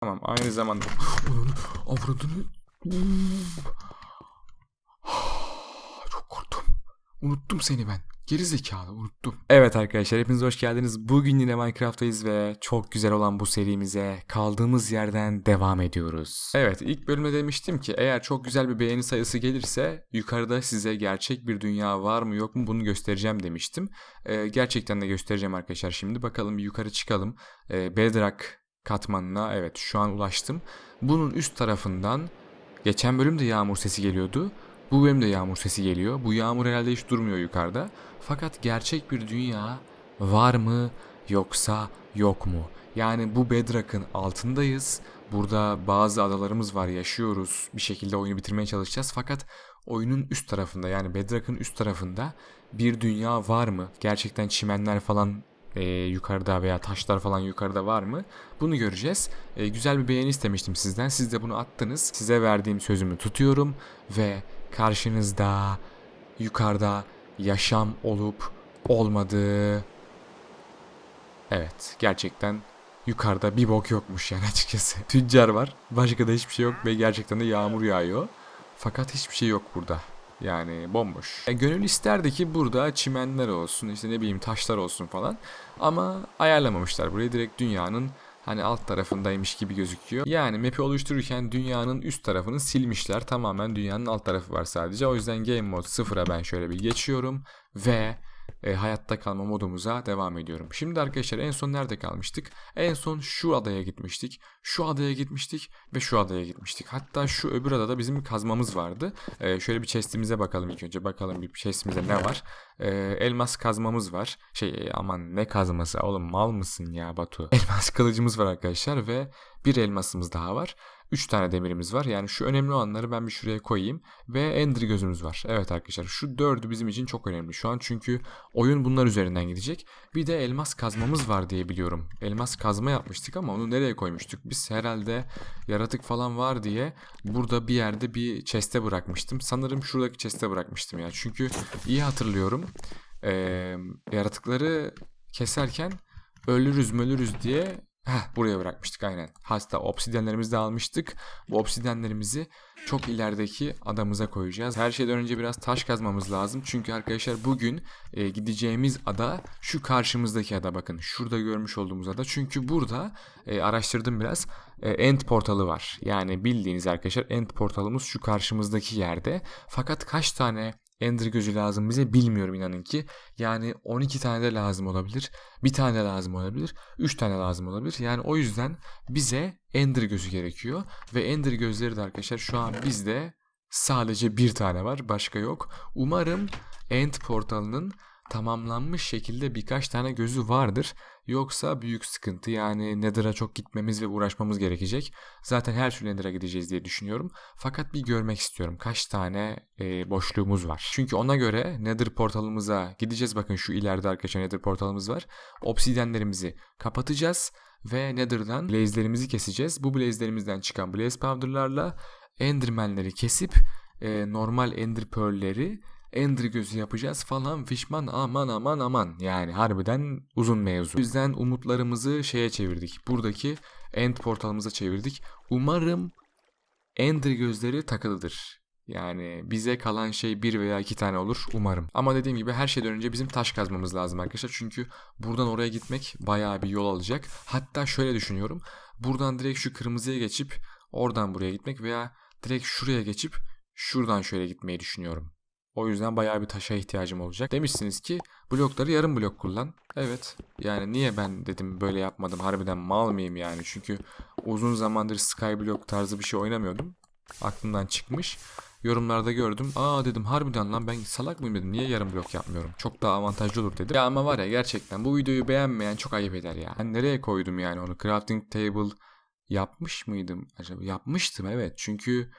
Tamam aynı zamanda avradını çok korktum. Unuttum seni ben. Geri zekalı unuttum. Evet arkadaşlar hepiniz hoş geldiniz. Bugün yine Minecraft'tayız ve çok güzel olan bu serimize kaldığımız yerden devam ediyoruz. Evet ilk bölümde demiştim ki eğer çok güzel bir beğeni sayısı gelirse yukarıda size gerçek bir dünya var mı yok mu bunu göstereceğim demiştim. Ee, gerçekten de göstereceğim arkadaşlar şimdi. Bakalım bir yukarı çıkalım. Ee, Bedrock katmanına evet şu an ulaştım. Bunun üst tarafından geçen bölümde yağmur sesi geliyordu. Bu bölümde yağmur sesi geliyor. Bu yağmur herhalde hiç durmuyor yukarıda. Fakat gerçek bir dünya var mı yoksa yok mu? Yani bu Bedrock'ın altındayız. Burada bazı adalarımız var yaşıyoruz. Bir şekilde oyunu bitirmeye çalışacağız. Fakat oyunun üst tarafında yani Bedrock'ın üst tarafında bir dünya var mı? Gerçekten çimenler falan e, yukarıda veya taşlar falan yukarıda var mı? Bunu göreceğiz. E, güzel bir beğeni istemiştim sizden. Siz de bunu attınız. Size verdiğim sözümü tutuyorum ve karşınızda yukarıda yaşam olup olmadığı Evet, gerçekten yukarıda bir bok yokmuş yani açıkçası. Tüccar var, başka da hiçbir şey yok ve gerçekten de yağmur yağıyor. Fakat hiçbir şey yok burada. Yani bomboş. E, gönül isterdi ki burada çimenler olsun, işte ne bileyim taşlar olsun falan. Ama ayarlamamışlar burayı direkt dünyanın hani alt tarafındaymış gibi gözüküyor. Yani map'i oluştururken dünyanın üst tarafını silmişler. Tamamen dünyanın alt tarafı var sadece. O yüzden game mode sıfıra ben şöyle bir geçiyorum ve e, hayatta kalma modumuza devam ediyorum. Şimdi arkadaşlar en son nerede kalmıştık? En son şu adaya gitmiştik. Şu adaya gitmiştik ve şu adaya gitmiştik. Hatta şu öbür adada bizim bir kazmamız vardı. E, şöyle bir chestimize bakalım ilk önce. Bakalım bir chestimizde ne var? E, elmas kazmamız var. Şey e, aman ne kazması oğlum mal mısın ya Batu? Elmas kılıcımız var arkadaşlar ve bir elmasımız daha var. 3 tane demirimiz var. Yani şu önemli olanları ben bir şuraya koyayım. Ve ender gözümüz var. Evet arkadaşlar şu dördü bizim için çok önemli şu an. Çünkü oyun bunlar üzerinden gidecek. Bir de elmas kazmamız var diye biliyorum. Elmas kazma yapmıştık ama onu nereye koymuştuk? Biz herhalde yaratık falan var diye burada bir yerde bir chest'e bırakmıştım. Sanırım şuradaki chest'e bırakmıştım ya. Çünkü iyi hatırlıyorum. Ee, yaratıkları keserken ölürüz mölürüz diye Heh, buraya bırakmıştık aynen. Hasta obsidyenlerimizi de almıştık. Bu obsidyenlerimizi çok ilerideki adamıza koyacağız. Her şeyden önce biraz taş kazmamız lazım. Çünkü arkadaşlar bugün e, gideceğimiz ada şu karşımızdaki ada bakın. Şurada görmüş olduğumuz ada. Çünkü burada e, araştırdım biraz. E, end portalı var. Yani bildiğiniz arkadaşlar end portalımız şu karşımızdaki yerde. Fakat kaç tane Ender gözü lazım bize bilmiyorum inanın ki. Yani 12 tane de lazım olabilir. Bir tane lazım olabilir. 3 tane lazım olabilir. Yani o yüzden bize Ender gözü gerekiyor. Ve Ender gözleri de arkadaşlar şu an bizde sadece bir tane var. Başka yok. Umarım End portalının tamamlanmış şekilde birkaç tane gözü vardır. Yoksa büyük sıkıntı yani Nether'a çok gitmemiz ve uğraşmamız gerekecek. Zaten her türlü Nether'a gideceğiz diye düşünüyorum. Fakat bir görmek istiyorum kaç tane e, boşluğumuz var. Çünkü ona göre Nether portalımıza gideceğiz. Bakın şu ileride arkadaşlar Nether portalımız var. Obsidyenlerimizi kapatacağız ve Nether'dan blaze'lerimizi keseceğiz. Bu blaze'lerimizden çıkan blaze powder'larla Enderman'leri kesip e, normal Ender Pearl'leri Ender gözü yapacağız falan fişman aman aman aman yani harbiden uzun mevzu. O yüzden umutlarımızı şeye çevirdik. Buradaki end portalımıza çevirdik. Umarım Ender gözleri takılıdır. Yani bize kalan şey bir veya iki tane olur umarım. Ama dediğim gibi her şeyden önce bizim taş kazmamız lazım arkadaşlar. Çünkü buradan oraya gitmek bayağı bir yol alacak. Hatta şöyle düşünüyorum. Buradan direkt şu kırmızıya geçip oradan buraya gitmek veya direkt şuraya geçip şuradan şöyle gitmeyi düşünüyorum. O yüzden bayağı bir taşa ihtiyacım olacak. Demişsiniz ki blokları yarım blok kullan. Evet. Yani niye ben dedim böyle yapmadım. Harbiden mal mıyım yani? Çünkü uzun zamandır Skyblock tarzı bir şey oynamıyordum. Aklımdan çıkmış. Yorumlarda gördüm. Aa dedim harbiden lan ben salak mıyım dedim. Niye yarım blok yapmıyorum? Çok daha avantajlı olur dedim. Ya ama var ya gerçekten bu videoyu beğenmeyen çok ayıp eder ya. Ben nereye koydum yani onu? Crafting table yapmış mıydım acaba? Yapmıştım evet. Çünkü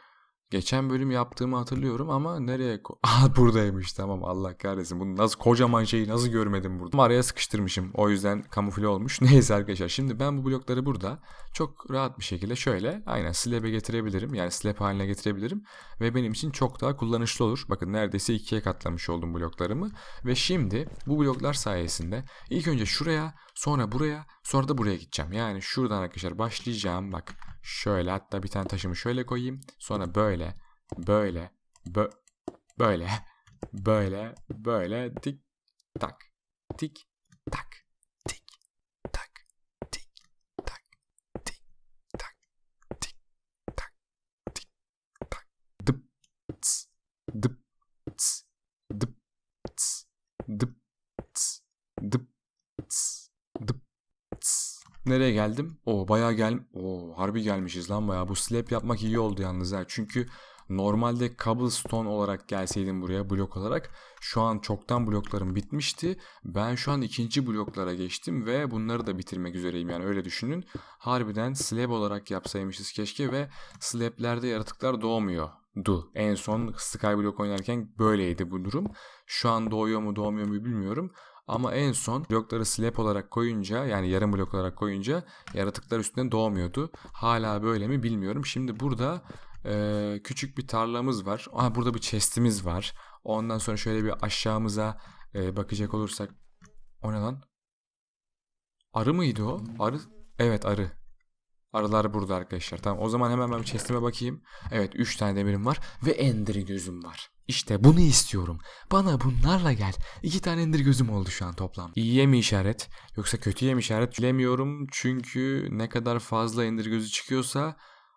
Geçen bölüm yaptığımı hatırlıyorum ama nereye ko- Aa buradaymış tamam Allah kahretsin. Bunu nasıl kocaman şeyi nasıl görmedim burada. Ama araya sıkıştırmışım. O yüzden kamufle olmuş. Neyse arkadaşlar şimdi ben bu blokları burada çok rahat bir şekilde şöyle aynen slab'e getirebilirim. Yani slab haline getirebilirim. Ve benim için çok daha kullanışlı olur. Bakın neredeyse ikiye katlamış oldum bloklarımı. Ve şimdi bu bloklar sayesinde ilk önce şuraya Sonra buraya sonra da buraya gideceğim. Yani şuradan arkadaşlar başlayacağım. Bak şöyle hatta bir tane taşımı şöyle koyayım. Sonra böyle böyle bö böyle böyle böyle tik tak tik Nereye geldim? O bayağı gel o harbi gelmişiz lan bayağı. Bu slab yapmak iyi oldu yalnız ha. Çünkü normalde cobblestone olarak gelseydim buraya blok olarak şu an çoktan bloklarım bitmişti. Ben şu an ikinci bloklara geçtim ve bunları da bitirmek üzereyim yani öyle düşünün. Harbiden slab olarak yapsaymışız keşke ve slablerde yaratıklar doğmuyordu. En son Skyblock oynarken böyleydi bu durum. Şu an doğuyor mu doğmuyor mu bilmiyorum. Ama en son blokları slab olarak koyunca yani yarım blok olarak koyunca yaratıklar üstüne doğmuyordu. Hala böyle mi bilmiyorum. Şimdi burada e, küçük bir tarlamız var. Aha, burada bir chestimiz var. Ondan sonra şöyle bir aşağımıza e, bakacak olursak. O ne lan? Arı mıydı o? Arı? Evet arı. Arılar burada arkadaşlar. Tamam o zaman hemen ben chestime bakayım. Evet 3 tane demirim var ve ender gözüm var. İşte bunu istiyorum. Bana bunlarla gel. İki tane ender gözüm oldu şu an toplam. İyiye mi işaret yoksa kötüye mi işaret bilemiyorum. Çünkü ne kadar fazla ender gözü çıkıyorsa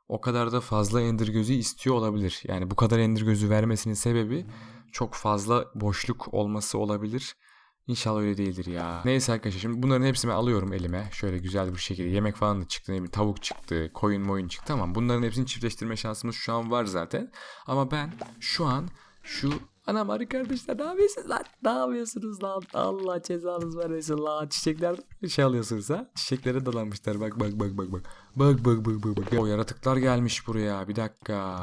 o kadar da fazla ender gözü istiyor olabilir. Yani bu kadar ender gözü vermesinin sebebi çok fazla boşluk olması olabilir. İnşallah öyle değildir ya. Neyse arkadaşlar şimdi bunların hepsini alıyorum elime. Şöyle güzel bir şekilde yemek falan da çıktı. Ne bileyim, tavuk çıktı, koyun moyun çıktı. Tamam bunların hepsini çiftleştirme şansımız şu an var zaten. Ama ben şu an şu Anam arı kardeşler ne yapıyorsunuz lan? Ne yapıyorsunuz lan? Allah cezanız vermesin lan. Çiçekler şey alıyorsunuz ha? Çiçeklere dalanmışlar. Bak bak bak bak bak. Bak bak bak bak bak. O yaratıklar gelmiş buraya. Bir dakika.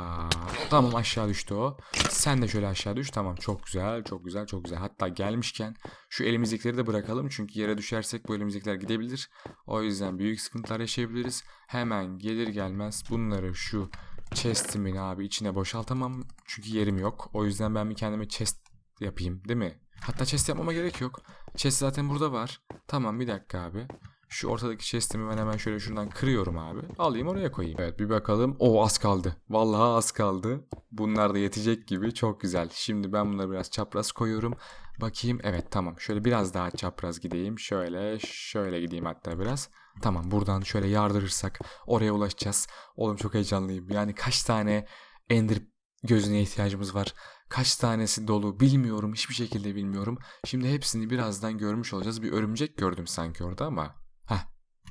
Tamam aşağı düştü o. Sen de şöyle aşağı düş. Tamam çok güzel çok güzel çok güzel. Hatta gelmişken şu elimizdekileri de bırakalım. Çünkü yere düşersek bu elimizdekiler gidebilir. O yüzden büyük sıkıntılar yaşayabiliriz. Hemen gelir gelmez bunları şu chest'imin abi içine boşaltamam. Çünkü yerim yok. O yüzden ben bir kendime chest yapayım değil mi? Hatta chest yapmama gerek yok. Chest zaten burada var. Tamam bir dakika abi. Şu ortadaki chest'imi ben hemen şöyle şuradan kırıyorum abi. Alayım oraya koyayım. Evet bir bakalım. O az kaldı. Vallahi az kaldı. Bunlar da yetecek gibi. Çok güzel. Şimdi ben bunları biraz çapraz koyuyorum. Bakayım. Evet tamam. Şöyle biraz daha çapraz gideyim. Şöyle şöyle gideyim hatta biraz. Tamam buradan şöyle yardırırsak oraya ulaşacağız. Oğlum çok heyecanlıyım. Yani kaç tane ender gözüne ihtiyacımız var. Kaç tanesi dolu bilmiyorum. Hiçbir şekilde bilmiyorum. Şimdi hepsini birazdan görmüş olacağız. Bir örümcek gördüm sanki orada ama. Heh.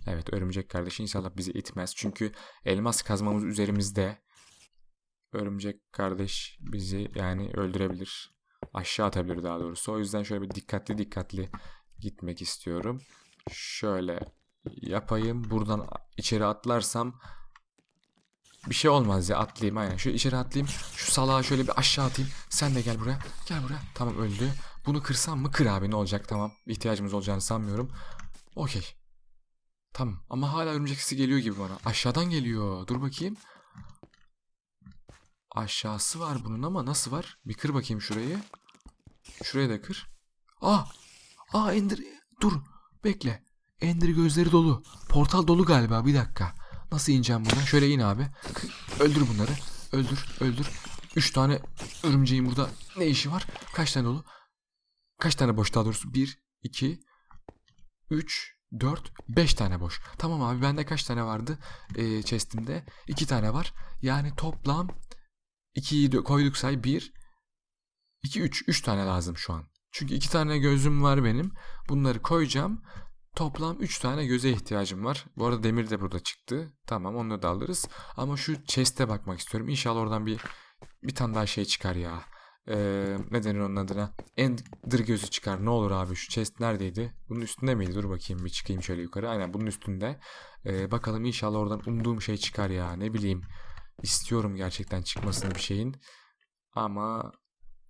Evet örümcek kardeşi inşallah bizi itmez. Çünkü elmas kazmamız üzerimizde. Örümcek kardeş bizi yani öldürebilir. Aşağı atabilir daha doğrusu. O yüzden şöyle bir dikkatli dikkatli gitmek istiyorum. Şöyle yapayım. Buradan içeri atlarsam bir şey olmaz ya atlayayım aynen. Şu içeri atlayayım. Şu salağı şöyle bir aşağı atayım. Sen de gel buraya. Gel buraya. Tamam öldü. Bunu kırsam mı? Kır abi ne olacak tamam. İhtiyacımız olacağını sanmıyorum. Okey. Tamam ama hala örümcek sesi geliyor gibi bana. Aşağıdan geliyor. Dur bakayım. Aşağısı var bunun ama nasıl var? Bir kır bakayım şurayı. Şurayı da kır. Ah! Ah Ender dur. Bekle. Ender gözleri dolu. Portal dolu galiba bir dakika. Nasıl ineceğim buradan? Şöyle in abi. Öldür bunları. Öldür, öldür. Üç tane örümceğin burada ne işi var? Kaç tane dolu? Kaç tane boş daha doğrusu? Bir, iki, üç, dört, beş tane boş. Tamam abi bende kaç tane vardı? Ee, chest'imde. iki tane var. Yani toplam ikiyi de koyduk say. Bir, iki, üç. Üç tane lazım şu an. Çünkü iki tane gözüm var benim. Bunları koyacağım. Toplam 3 tane göze ihtiyacım var. Bu arada demir de burada çıktı. Tamam onu da alırız. Ama şu chest'e bakmak istiyorum. İnşallah oradan bir bir tane daha şey çıkar ya. Ee, ne denir onun adına? Ender gözü çıkar. Ne olur abi şu chest neredeydi? Bunun üstünde miydi? Dur bakayım bir çıkayım şöyle yukarı. Aynen bunun üstünde. Ee, bakalım inşallah oradan umduğum şey çıkar ya. Ne bileyim. İstiyorum gerçekten çıkmasını bir şeyin. Ama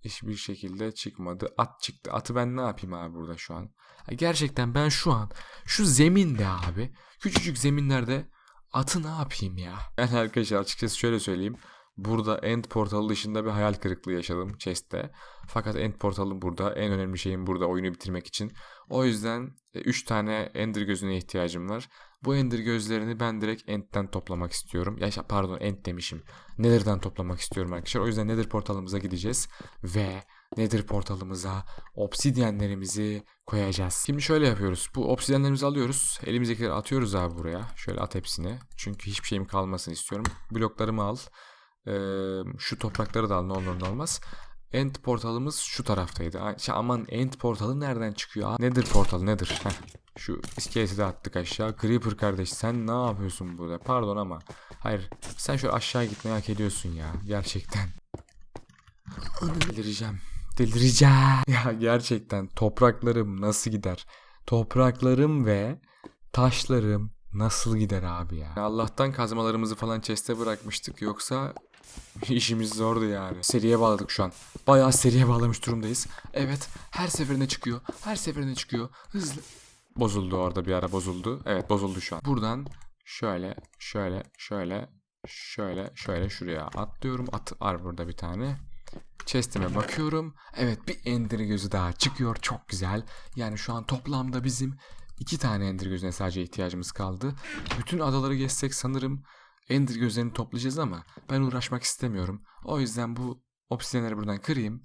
hiçbir şekilde çıkmadı. At çıktı. Atı ben ne yapayım abi burada şu an? Gerçekten ben şu an şu zeminde abi küçücük zeminlerde atı ne yapayım ya? Yani arkadaşlar açıkçası şöyle söyleyeyim. Burada end portalı dışında bir hayal kırıklığı yaşadım chest'te. Fakat end portalım burada. En önemli şeyim burada oyunu bitirmek için. O yüzden 3 tane ender gözüne ihtiyacım var. Bu ender gözlerini ben direkt end'den toplamak istiyorum. Ya pardon end demişim. Nether'dan toplamak istiyorum arkadaşlar. O yüzden nether portalımıza gideceğiz. Ve nether portalımıza obsidyenlerimizi koyacağız. Şimdi şöyle yapıyoruz. Bu obsidyenlerimizi alıyoruz. Elimizdekileri atıyoruz abi buraya. Şöyle at hepsini. Çünkü hiçbir şeyim kalmasın istiyorum. Bloklarımı al. Ee, şu toprakları da al ne olur ne olmaz. End portalımız şu taraftaydı. Ay, şey, aman end portalı nereden çıkıyor? Nedir portalı nedir? Heh. Şu iskeleti de attık aşağı. Creeper kardeş sen ne yapıyorsun burada? Pardon ama. Hayır sen şöyle aşağı gitmeyi hak ediyorsun ya. Gerçekten. Delireceğim. Delireceğim. Ya gerçekten topraklarım nasıl gider? Topraklarım ve taşlarım nasıl gider abi ya? Allah'tan kazmalarımızı falan chest'e bırakmıştık. Yoksa işimiz zordu yani. Seriye bağladık şu an. Bayağı seriye bağlamış durumdayız. Evet her seferinde çıkıyor. Her seferinde çıkıyor. Hızlı. Bozuldu orada bir ara bozuldu. Evet bozuldu şu an. Buradan şöyle şöyle şöyle şöyle şöyle şuraya atlıyorum. At var burada bir tane. Chest'ime bakıyorum. Evet bir ender gözü daha çıkıyor. Çok güzel. Yani şu an toplamda bizim iki tane ender gözüne sadece ihtiyacımız kaldı. Bütün adaları gezsek sanırım ender gözlerini toplayacağız ama ben uğraşmak istemiyorum. O yüzden bu obsidyenleri buradan kırayım.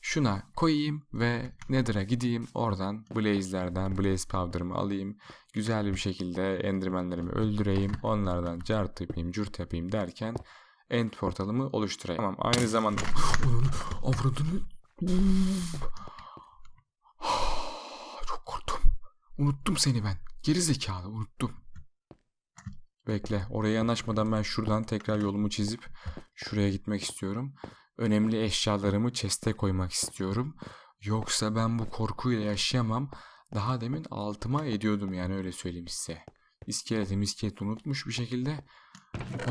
Şuna koyayım ve Nether'a gideyim. Oradan Blaze'lerden Blaze Powder'ımı alayım. Güzel bir şekilde Enderman'lerimi öldüreyim. Onlardan cart yapayım, cürt yapayım derken End portalımı oluşturayım. Tamam aynı zamanda avradını çok korktum. Unuttum seni ben. Geri zekalı unuttum. Bekle oraya yanaşmadan ben şuradan tekrar yolumu çizip şuraya gitmek istiyorum. Önemli eşyalarımı chest'e koymak istiyorum. Yoksa ben bu korkuyla yaşayamam. Daha demin altıma ediyordum yani öyle söyleyeyim size. İskeleti miskeleti unutmuş bir şekilde.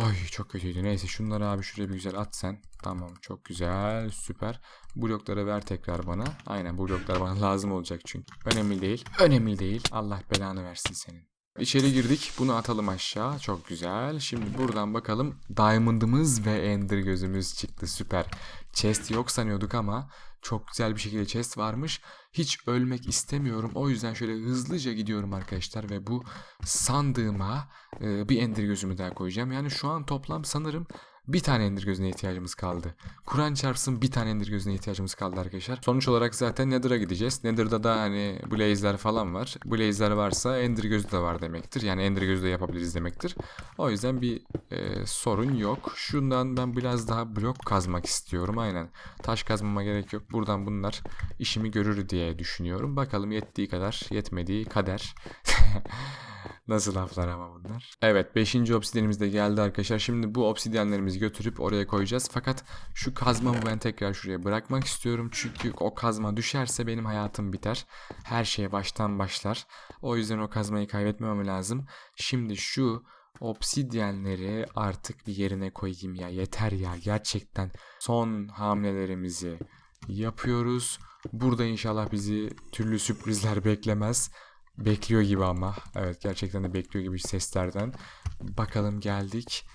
Ay çok kötüydü. Neyse şunları abi şuraya bir güzel at sen. Tamam çok güzel süper. Blokları ver tekrar bana. Aynen bloklar bana lazım olacak çünkü. Önemli değil. Önemli değil. Allah belanı versin senin. İçeri girdik. Bunu atalım aşağı. Çok güzel. Şimdi buradan bakalım. Diamond'ımız ve Ender gözümüz çıktı. Süper. Chest yok sanıyorduk ama çok güzel bir şekilde chest varmış. Hiç ölmek istemiyorum. O yüzden şöyle hızlıca gidiyorum arkadaşlar ve bu sandığıma e, bir Ender gözümü daha koyacağım. Yani şu an toplam sanırım bir tane ender gözüne ihtiyacımız kaldı. Kur'an çarpsın bir tane ender gözüne ihtiyacımız kaldı arkadaşlar. Sonuç olarak zaten Nether'a gideceğiz. Nether'da da hani Blaze'ler falan var. Blaze'ler varsa ender gözü de var demektir. Yani ender gözü de yapabiliriz demektir. O yüzden bir e, sorun yok. Şundan ben biraz daha blok kazmak istiyorum. Aynen. Taş kazmama gerek yok. Buradan bunlar işimi görür diye düşünüyorum. Bakalım yettiği kadar, yetmediği kader. Nasıl laflar ama bunlar. Evet 5. obsidyenimiz de geldi arkadaşlar. Şimdi bu obsidyenlerimizi götürüp oraya koyacağız. Fakat şu kazmamı ben tekrar şuraya bırakmak istiyorum. Çünkü o kazma düşerse benim hayatım biter. Her şeye baştan başlar. O yüzden o kazmayı kaybetmemem lazım. Şimdi şu obsidyenleri artık bir yerine koyayım ya. Yeter ya gerçekten. Son hamlelerimizi yapıyoruz. Burada inşallah bizi türlü sürprizler beklemez. Bekliyor gibi ama. Evet gerçekten de bekliyor gibi seslerden. Bakalım geldik.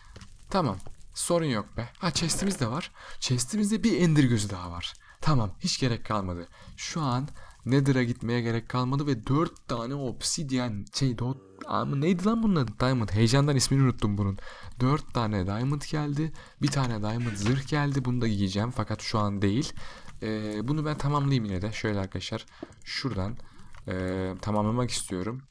Tamam. Sorun yok be. Ha chest'imiz de var. Chest'imizde bir ender gözü daha var. Tamam hiç gerek kalmadı. Şu an Nether'a gitmeye gerek kalmadı ve 4 tane obsidyen şey dot ama neydi lan bunun adı? Diamond. Heyecandan ismini unuttum bunun. 4 tane diamond geldi. Bir tane diamond zırh geldi. Bunu da giyeceğim fakat şu an değil. Ee, bunu ben tamamlayayım yine de. Şöyle arkadaşlar. Şuradan ee, tamamlamak istiyorum.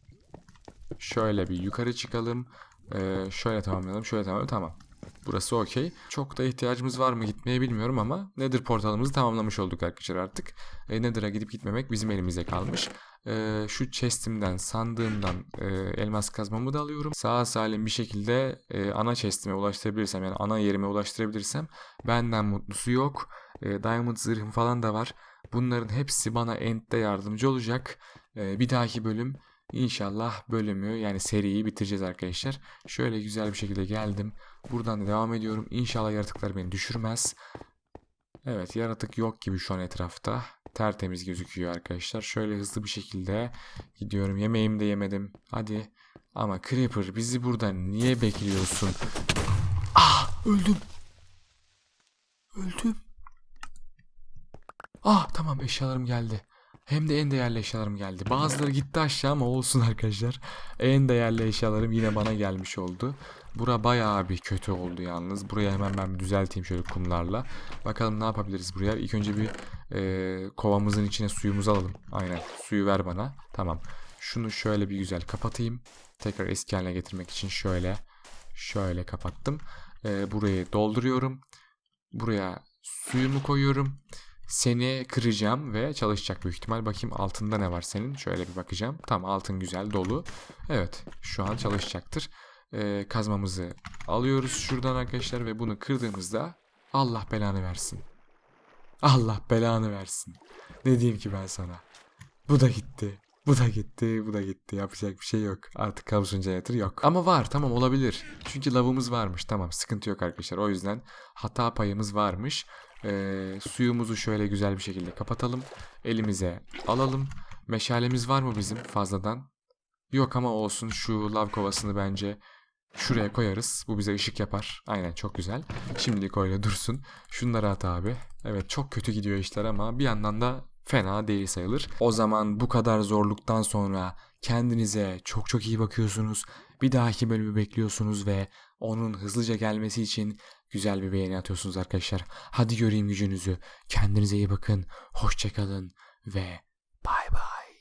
Şöyle bir yukarı çıkalım. Ee, şöyle tamamlayalım. Şöyle tamamlayalım. Tamam. Burası okey. Çok da ihtiyacımız var mı gitmeye bilmiyorum ama Nether portalımızı tamamlamış olduk arkadaşlar artık. E, Nether'a gidip gitmemek bizim elimize kalmış. E, şu chestimden, sandığımdan e, elmas kazmamı da alıyorum. Sağ salim bir şekilde e, ana chestime ulaştırabilirsem yani ana yerime ulaştırabilirsem benden mutlusu yok. E, diamond zırhım falan da var. Bunların hepsi bana end'de yardımcı olacak. E, bir dahaki bölüm İnşallah bölümü yani seriyi bitireceğiz arkadaşlar. Şöyle güzel bir şekilde geldim. Buradan da devam ediyorum. İnşallah yaratıklar beni düşürmez. Evet yaratık yok gibi şu an etrafta. Tertemiz gözüküyor arkadaşlar. Şöyle hızlı bir şekilde gidiyorum. Yemeğimi de yemedim. Hadi. Ama Creeper bizi burada niye bekliyorsun? Ah öldüm. Öldüm. Ah tamam eşyalarım geldi. Hem de en değerli eşyalarım geldi. Bazıları gitti aşağı ama olsun arkadaşlar. En değerli eşyalarım yine bana gelmiş oldu. Bura bayağı bir kötü oldu yalnız. Burayı hemen ben düzelteyim şöyle kumlarla. Bakalım ne yapabiliriz buraya. İlk önce bir e, kovamızın içine suyumuzu alalım. Aynen suyu ver bana. Tamam. Şunu şöyle bir güzel kapatayım. Tekrar eski haline getirmek için şöyle şöyle kapattım. E, burayı dolduruyorum. Buraya suyumu koyuyorum. Seni kıracağım ve çalışacak büyük ihtimal. Bakayım altında ne var senin? Şöyle bir bakacağım. Tamam altın güzel dolu. Evet şu an çalışacaktır. Ee, kazmamızı alıyoruz şuradan arkadaşlar ve bunu kırdığımızda Allah belanı versin. Allah belanı versin. Ne diyeyim ki ben sana? Bu da gitti. Bu da gitti, bu da gitti. Yapacak bir şey yok. Artık kabus yatır yok. Ama var, tamam olabilir. Çünkü lavımız varmış. Tamam, sıkıntı yok arkadaşlar. O yüzden hata payımız varmış. Ee, suyumuzu şöyle güzel bir şekilde kapatalım. Elimize alalım. Meşalemiz var mı bizim fazladan? Yok ama olsun şu lav kovasını bence şuraya koyarız. Bu bize ışık yapar. Aynen çok güzel. Şimdilik öyle dursun. Şunları at abi. Evet çok kötü gidiyor işler ama bir yandan da fena değil sayılır. O zaman bu kadar zorluktan sonra kendinize çok çok iyi bakıyorsunuz. Bir dahaki bölümü bekliyorsunuz ve onun hızlıca gelmesi için güzel bir beğeni atıyorsunuz arkadaşlar. Hadi göreyim gücünüzü. Kendinize iyi bakın. Hoşçakalın ve bay bay.